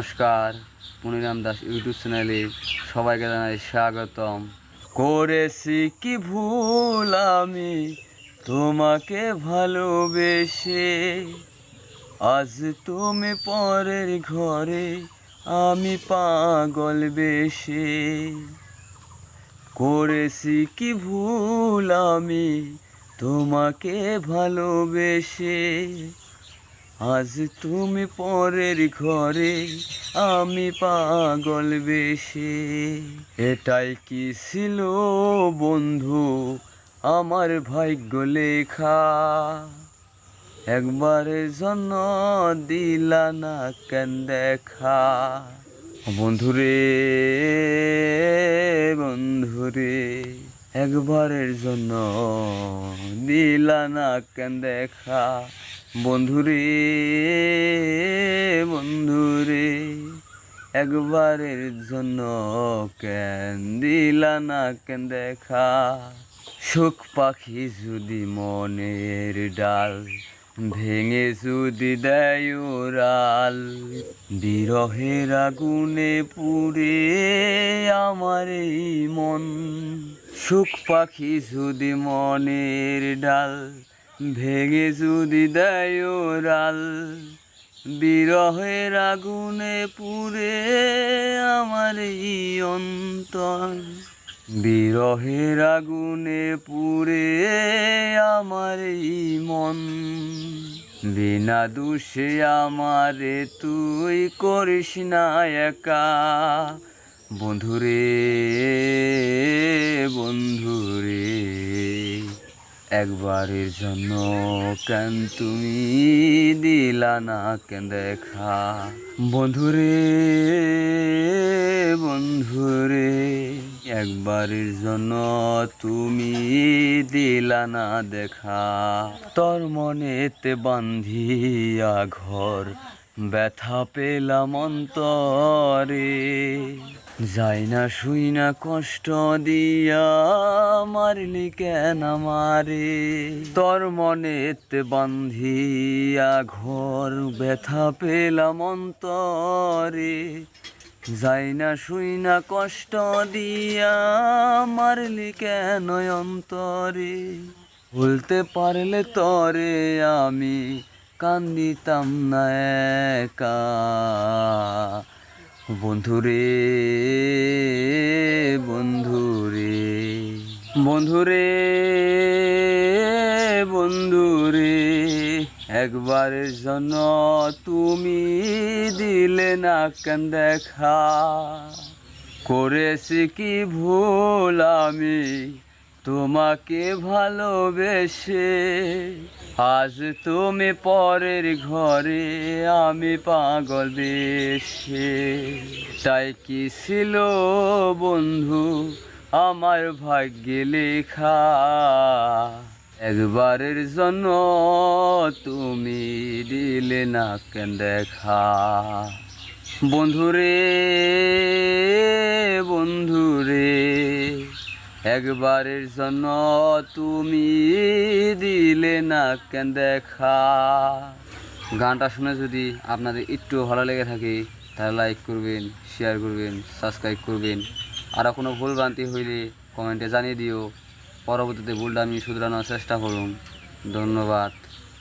নমস্কার পুনিরাম দাস ইউটিউব চ্যানেলে সবাইকে জানাই স্বাগতম। করেছি কি ভুল আমি তোমাকে ভালোবেসে? আজ তুমি পরের ঘরে আমি পাগল বেশে। করেছি কি ভুল আমি তোমাকে ভালোবেসে? আজ তুমি পরের ঘরে, আমি পাগল বেশে। এটাই কি ছিল বন্ধু, আমার ভাগ্য লেখা? একবারের জন্য দিলা না কেন দেখা? বন্ধুরে বন্ধুরে, একবারের জন্য দিলা না কেন দেখা? বন্ধুরে বন্ধুরে, একবারের জন্য কেন দিলা না কেন দেখা? সুখ পাখি যদি মনের ডাল, ভেঙে যদি দেয় রাল, বিরহের আগুনে পুড়ে আমার এই মন। সুখ পাখি যদি মনের ডাল ভেঙে যদি দেয় রাল, বিরহের আগুনে পুড়ে আমার এই অন্তর। বিরহের আগুনে পুড়ে আমার এই মন। বিনা দোষে আমারে তুই করিস না একা। বন্ধুরে একবারের জন্য। কেন তুমি দিলা না? কেন দেখা? বন্ধুরে বন্ধুরে, একবারের জন্য তুমি দিলা না দেখা। তোর মনেতে বান্ধিয়া ঘর ব্যথা পেলাম অন্তরে। যাই না শুই না কষ্ট দিয়া, মারলি কেন মারে তোর মনেতে বান্ধিয়া ঘর ব্যথা পেলাম অন্তরে। যাই না শুই না কষ্ট দিয়া, মারলি কেন অন্তরে? ভুলতে পারলে তরে আমি কান্দিতাম না একা। বন্ধুরে বন্ধুরে বন্ধুরে বন্ধুরে একবারের জন্য তুমি দিলে না কেন দেখা? করেছি কি ভুল আমি? তোমাকে ভালোবেসে আজ তুমি পরের ঘরে আমি পাগল বেশে তাই কি ছিল বন্ধু আমার ভাগ্যে লেখা? একবারের জন্য তুমি দিলে না কেন দেখা? বন্ধুরে বন্ধুরে একবারের জন্য তুমি দিলে না কেন দেখা? গানটা শুনে যদি আপনাদের একটু ভালো লেগে থাকে, তাহলে লাইক করবেন শেয়ার করবেন সাবস্ক্রাইব করবেন। আর কোনো ভুল ভ্রান্তি হইলে কমেন্টে জানিয়ে দিও। পরবর্তীতে ভুলটা আমি শুধরানোর চেষ্টা করুন। ধন্যবাদ।